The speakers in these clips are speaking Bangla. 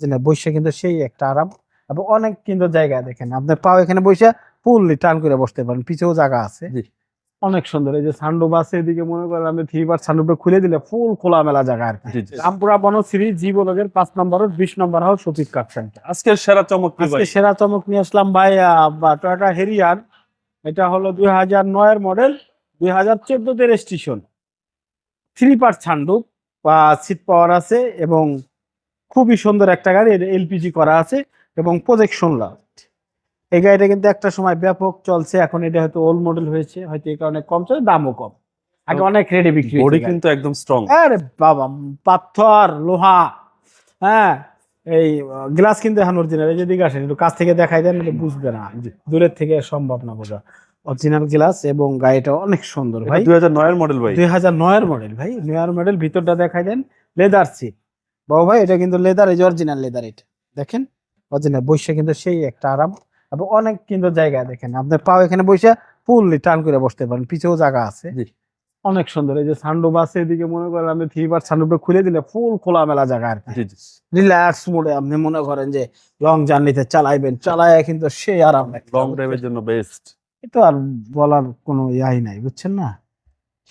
যে না বসে কিন্তু সেই একটা আরাম এবং অনেক কিন্তু জায়গা দেখেন। আপনার পাও এখানে বসে ফুললি টান করে বসতে পারেন পিছেও জায়গা আছে। অনেক সুন্দর এই যে সান্ডুপ আছে এদিকে মনে করেন আপনি থ্রি বার সান্ডুপটা খুলে দিলে ফুল খোলামেলা জায়গা আর কি। রামপুরা বনশ্রী জি পাঁচ নম্বর বিশ নম্বর হাউস শফিক কাপ সেন্টার আজকের সেরা চমক আজকে সেরা চমক নিয়ে আসলাম ভাই টয়টা হেরিয়ার এটা হলো দুই হাজার নয়ের মডেল দুই হাজার চোদ্দতে রেজিস্ট্রেশন থ্রি ছান্ডুপ বা সিট পাওয়ার আছে এবং খুবই সুন্দর একটা গাড়ি এলপিজি করা আছে এবং প্রজেকশন লাইট এই গাড়িটা কিন্তু একটা সময় ব্যাপক চলছে এখন এটা হয়তো ওল্ড মডেল হয়েছে হয়তো এই কারণে কম চলে দামও কম। আগে অনেক রেডি বিক্রি বডি কিন্তু একদম স্ট্রং আরে বাবা পাথর লোহা হ্যাঁ এই গ্লাস কিন্তু এখন অরিজিনাল এই যেদিকে আসেন একটু কাছ থেকে দেখাই দেন বুঝবে না। দূরের থেকে সম্ভব না বোঝা। অরিজিনাল গ্লাস এবং গাড়িটা অনেক সুন্দর ভাই। দুই হাজার নয়ের মডেল ভাই। দুই হাজার নয়ের মডেল ভাই। নয়ের মডেল ভিতরটা দেখাই দেন লেদার সিট বাবু ভাই এটা কিন্তু লেদার এই যে অরিজিনাল লেদার এটা। দেখেন অরিজিনাল বসে কিন্তু সেই একটা আরাম। এবং অনেক কিন্তু জায়গা দেখেন আপনার পাও এখানে বসে ফুললি টান করে বসতে পারেন পিছেও জায়গা আছে। অনেক সুন্দর এই যে সান্ডুপ আছে এদিকে মনে করেন আপনি থ্রি বার সান্ডুপটা খুলে দিলে ফুল খোলামেলা জায়গা আর কি। রিল্যাক্স মোডে আপনি মনে করেন যে লং জার্নিতে চালাইবেন চালায় কিন্তু সেই আরাম লং ড্রাইভের জন্য বেস্ট এ তো আর বলার কোনো ইয়াই নাই বুঝছেন না?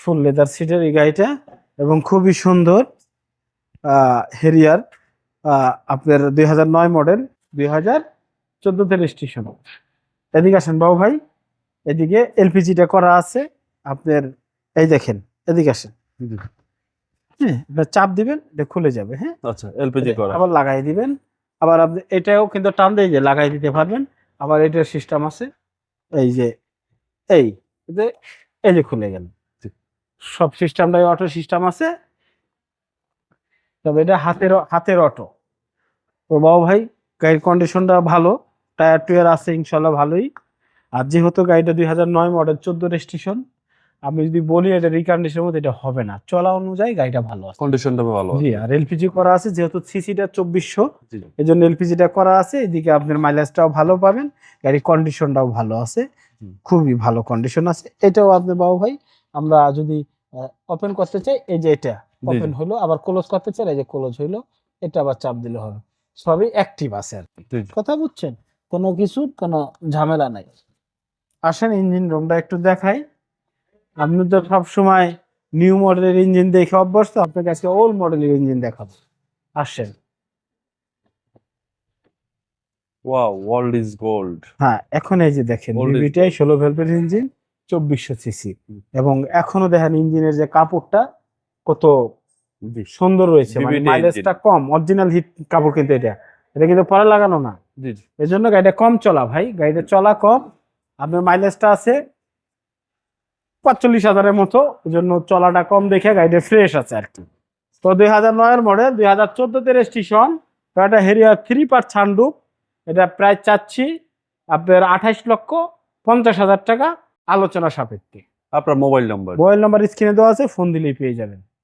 ফুল লেদার সিটের এই গাড়িটা এবং খুবই সুন্দর। হেরিয়ার আপনার দুই হাজার নয় মডেল দুই হাজার চোদ্দতে রেজিস্ট্রেশন এদিকে আসেন বাবু ভাই এদিকে এলপিজিটা করা আছে আপনার এই দেখেন এদিকে আসেন। হ্যাঁ চাপ দিবেন এটা খুলে যাবে হ্যাঁ? আচ্ছা এলপিজি করা। আবার লাগাই দিবেন আবার আপনি এটাও কিন্তু টান দিয়ে যে লাগাই দিতে পারবেন আবার এটার সিস্টেম আছে এই যে এই এই যে এই যে খুলে গেল। সব সিস্টেমটাই অটো সিস্টেম আছে তবে এটা হাতের হাতের অটো তো বাবু ভাই গাড়ির কন্ডিশনটা ভালো টায়ার টুয়ার আছে ইনশাল্লাহ ভালোই। আর যেহেতু গাড়িটা দুই হাজার নয় মডেল চোদ্দ রেজিস্ট্রেশন আমি যদি বলি এটা রিকন্ডিশনের মধ্যে এটা হবে না। চলা অনুযায়ী গাড়িটা ভালো আছে। কন্ডিশনটা ভালো জি আর এলপিজি করা আছে যেহেতু সিসিটা চব্বিশশো। এই জন্য এলপিজিটা করা আছে এদিকে আপনার মাইলেজটাও ভালো পাবেন গাড়ির কন্ডিশনটাও ভালো আছে খুবই ভালো কন্ডিশন আছে। এটাও আপনি বাবু ভাই আমরা যদি ওপেন করতে চাই এই যে এটা ওপেন। হলো আবার ক্লোজ করতে চাই এই যে ক্লোজ হইল এটা আবার চাপ দিলে হবে। সবই অ্যাক্টিভ আছে আর কি। কথা বুঝছেন? কোনো কিছু কোনো ঝামেলা নাই। আসেন ইঞ্জিন রুমটা একটু দেখাই। আপনি তো সব সময় নিউ মডেলের ইঞ্জিন দেখে অভ্যস্ত আপনাকে আজকে ওল্ড মডেলের ইঞ্জিন দেখাবো। আসেন। ওয়াও ওয়ার্ল্ড ইজ গোল্ড হ্যাঁ এখন এই যে দেখেন বিবিটাই ষোলো ভেলভের ইঞ্জিন চব্বিশশো সিসি। এবং এখনও দেখেন ইঞ্জিনের যে কাপড়টা কত সুন্দর রয়েছে মাইলেজটা কম অরিজিনাল হিট কাপড় কিন্তু এটা। এটা কিন্তু পরে লাগানো না। এই জন্য গাড়িটা কম চলা ভাই গাড়িটা চলা কম। আপনার মাইলেজটা আছে পাঁচচল্লিশ হাজারের মতো এই জন্য চলাটা কম দেখে গাড়িটা ফ্রেশ আছে আর কি। তো দুই হাজার নয়ের মডেল দুই হাজার চোদ্দোতে registration Toyota Harrier three part ছান্ডুপ এটা প্রায় চাচ্ছি আপনার আঠাইশ লক্ষ পঞ্চাশ হাজার টাকা আলোচনা সাপেক্ষে। আপনার মোবাইল নম্বর মোবাইল নম্বর স্ক্রিনে দেওয়া আছে ফোন দিলেই পেয়ে যাবেন।